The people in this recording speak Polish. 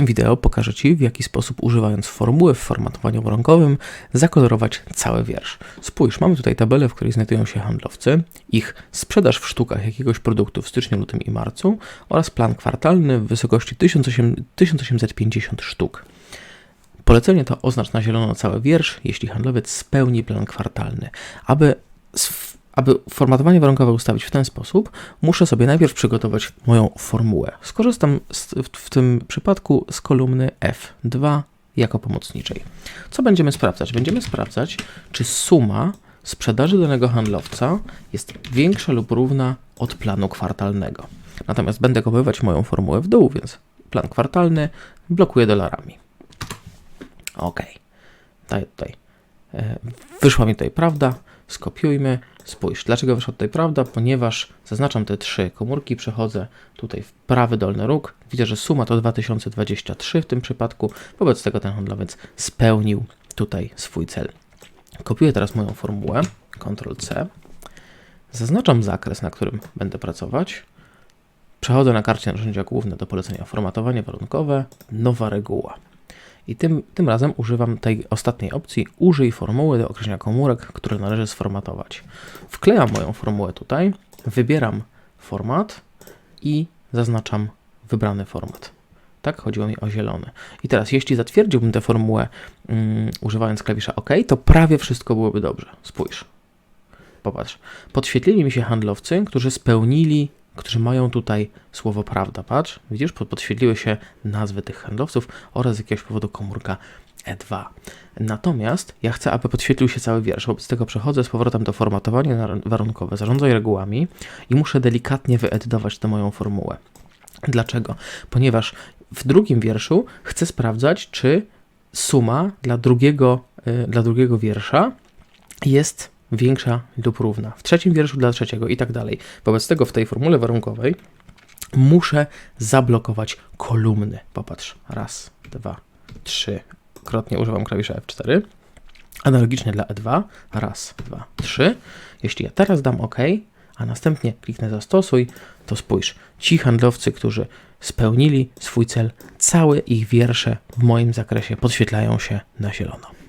tym wideo pokażę Ci, w jaki sposób używając formuły w formatowaniu warunkowym zakolorować cały wiersz. Spójrz, mamy tutaj tabelę, w której znajdują się handlowcy, ich sprzedaż w sztukach jakiegoś produktu w styczniu, lutym i marcu oraz plan kwartalny w wysokości 1850 sztuk. Polecenie to oznacz na zielono cały wiersz, jeśli handlowiec spełni plan kwartalny. Aby aby formatowanie warunkowe ustawić w ten sposób, muszę sobie najpierw przygotować moją formułę. Skorzystam z, w, w tym przypadku z kolumny F2 jako pomocniczej. Co będziemy sprawdzać? Będziemy sprawdzać, czy suma sprzedaży danego handlowca jest większa lub równa od planu kwartalnego. Natomiast będę kopiować moją formułę w dół, więc plan kwartalny blokuję dolarami. OK. Daję tutaj. E, wyszła mi tutaj prawda. Skopiujmy. Spójrz, dlaczego wyszła tutaj prawda? Ponieważ zaznaczam te trzy komórki, przechodzę tutaj w prawy dolny róg. Widzę, że suma to 2023 w tym przypadku. Wobec tego ten handlowiec spełnił tutaj swój cel. Kopiuję teraz moją formułę, Ctrl C. Zaznaczam zakres, na którym będę pracować. Przechodzę na karcie narzędzia główne do polecenia formatowanie warunkowe, nowa reguła. I tym, tym razem używam tej ostatniej opcji użyj formuły do określenia komórek, które należy sformatować. Wklejam moją formułę tutaj, wybieram format i zaznaczam wybrany format. Tak, chodziło mi o zielony. I teraz, jeśli zatwierdziłbym tę formułę um, używając klawisza OK, to prawie wszystko byłoby dobrze. Spójrz. Popatrz. Podświetlili mi się handlowcy, którzy spełnili którzy mają tutaj słowo prawda. Patrz, widzisz, podświetliły się nazwy tych handlowców oraz z jakiegoś powodu komórka E2. Natomiast ja chcę, aby podświetlił się cały wiersz. Wobec tego przechodzę z powrotem do formatowania warunkowe, zarządzaj regułami i muszę delikatnie wyedytować tę moją formułę. Dlaczego? Ponieważ w drugim wierszu chcę sprawdzać, czy suma dla drugiego, yy, dla drugiego wiersza jest większa lub równa. W trzecim wierszu dla trzeciego i tak dalej. Wobec tego w tej formule warunkowej muszę zablokować kolumny. Popatrz. Raz, dwa, trzy. Krotnie używam klawisza F4. Analogicznie dla E2. Raz, dwa, trzy. Jeśli ja teraz dam OK, a następnie kliknę zastosuj, to spójrz. Ci handlowcy, którzy spełnili swój cel, całe ich wiersze w moim zakresie podświetlają się na zielono.